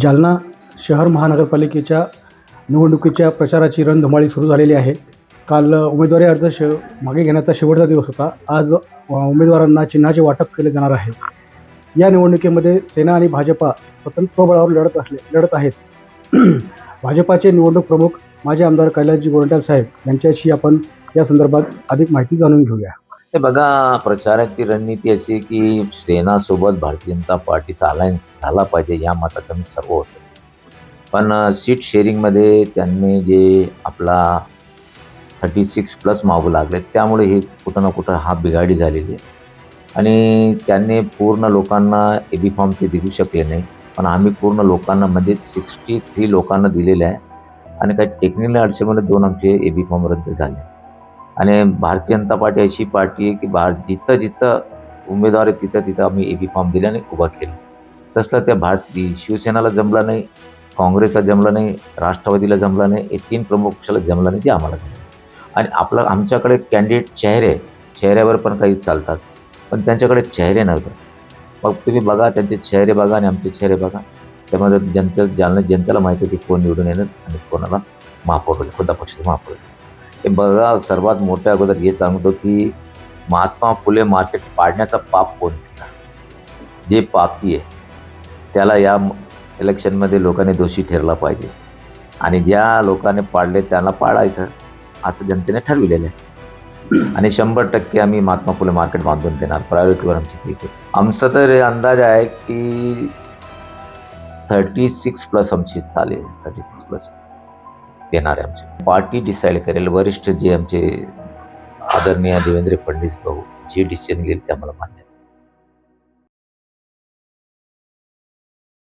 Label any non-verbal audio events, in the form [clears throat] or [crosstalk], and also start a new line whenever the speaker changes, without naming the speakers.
जालना शहर महानगरपालिकेच्या निवडणुकीच्या प्रचाराची रणधुमाळी सुरू झालेली आहे. काल उमेदवारी अर्ज श मागे घेण्याचा शेवटचा दिवस होता. आज उमेदवारांना चिन्हाचे वाटप केले जाणार आहे. या निवडणुकीमध्ये सेना आणि भाजपा स्वतंत्र स्वबळावर लढत असले लढत आहेत. [clears throat] भाजपाचे निवडणूक प्रमुख माजी आमदार कैलासजी गोरंट्याल साहेब यांच्याशी आपण या संदर्भात अधिक माहिती जाणून घेऊया.
हे बघा प्रचाराची रणनीती अशी आहे की सेनासोबत भारतीय जनता पार्टीचा अलायन्स झाला पाहिजे या मतात आम्ही सर्व होतो. पण सीट शेअरिंगमध्ये त्यांनी जे आपला थर्टी सिक्स प्लस मागू लागले त्यामुळे हे कुठं ना कुठं हा बिघाडी झालेली आहे. आणि त्यांनी पूर्ण लोकांना ए बी फॉर्म ते देऊ शकले नाही. पण आम्ही पूर्ण लोकांना म्हणजे सिक्स्टी थ्री लोकांना दिलेलं आहे. आणि काही टेक्निकल अडचणीमुळे दोन आमचे ए बी फॉर्म रद्द झाले. आणि भारतीय जनता पार्टी अशी पार्टी आहे की भार जिथं जिथं उमेदवार आहे तिथं तिथं आम्ही ए बी फॉर्म दिले आणि उभा केलं. तसलं त्या भारत शिवसेनाला जमलं नाही काँग्रेसला जमलं नाही राष्ट्रवादीला जमलं नाही हे तीन प्रमुख पक्षाला जमलं नाही ते आम्हाला जमलं आणि आपलं आमच्याकडे कॅन्डिडेट चेहरे चेहऱ्यावर पण काही चालतात पण त्यांच्याकडे चेहरे नव्हते. मग तुम्ही बघा त्यांचे चेहरे बघा आणि आमचे चेहरे बघा. त्यामध्ये जनते जालना जनतेला माहिती आहे की कोण निवडून येणार आणि कोणाला महापौर होईल कोणत्या पक्षाचं महापौर होईल. बघा सर्वात मोठ्या अगोदर हे सांगतो की महात्मा फुले मार्केट पाडण्याचा पाप कोण केला? जे पापी आहे त्याला या इलेक्शनमध्ये लोकांनी दोषी ठरला पाहिजे. आणि ज्या लोकांनी पाडले त्याला पाडायचं. असं जनतेने ठरविलेलं आहे. आणि शंभर टक्के आम्ही महात्मा फुले मार्केट बांधून देणार. प्रायोरिटीवर आमची तीच आमचा तर अंदाज आहे की थर्टी सिक्स प्लस आमची चालेल. थर्टी सिक्स प्लस देणार आहे आमची. पार्टी डिसाईड करेल. वरिष्ठ जे आमचे आदरणीय देवेंद्र फडणवीस भाऊ जे डिसिजन घेईल ते आम्हाला मान्य